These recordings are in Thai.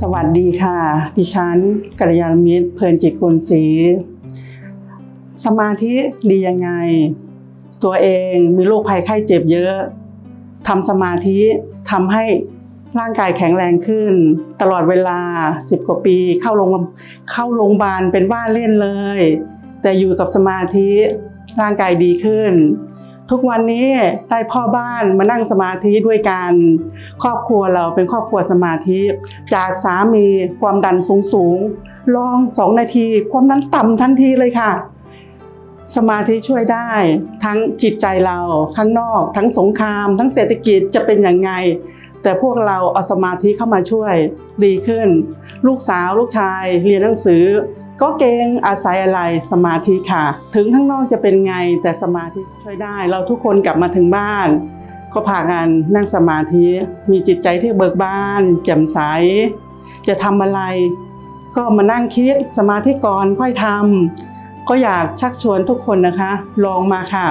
สวัสดีค่ะ ดิฉันกัลยาณมิตรเพลินจิตกุลศรีสมาธิดียังไง ตัวเองมีโรคภัยไข้เจ็บเยอะทำสมาธิทำให้ร่างกายแข็งแรงขึ้น ตลอดเวลา 10 กว่าปีเข้าโรงเข้าโรงพยาบาลเป็นว่าเล่นเลย แต่อยู่กับสมาธิร่างกายดีขึ้น ทุกวันนี้ได้พ่อบ้านมานั่งสมาธิด้วยกันครอบครัวเราเป็นครอบครัวสมาธิ จากสามีความดันสูงสูงลองสองนาที ความดันต่ำทันทีเลยค่ะ สมาธิช่วยได้ทั้งจิตใจเราข้างนอก ทั้งสงคราม ทั้งเศรษฐกิจจะเป็นอยังไง แต่พวกเราเอาสมาธิเข้ามาช่วยดีขึ้น ลูกสาวลูกชายเรียนหนังสือ ก็เก่งอาศัยอะไรสมาธิค่ะ ถึงข้างนอกจะเป็นไงแต่สมาธิช่วยได้ เราทุกคนกลับมาถึงบ้าน ก็พากันนั่งสมาธิ มีจิตใจที่เบิกบานแจ่มใส จะทำอะไร ก็มานั่งคิดสมาธิก่อนค่อยทำก็อยากชักชวนทุกคนนะคะ ลองมาค่ะ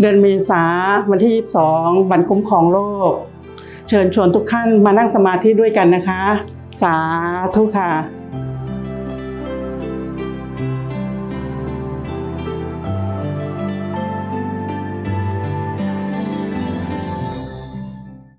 เดือนเมษาวันที่ 22 วันคุ้มครองโลก เชิญชวนทุกท่านมานั่งสมาธิด้วยกันนะคะ สาธุค่ะ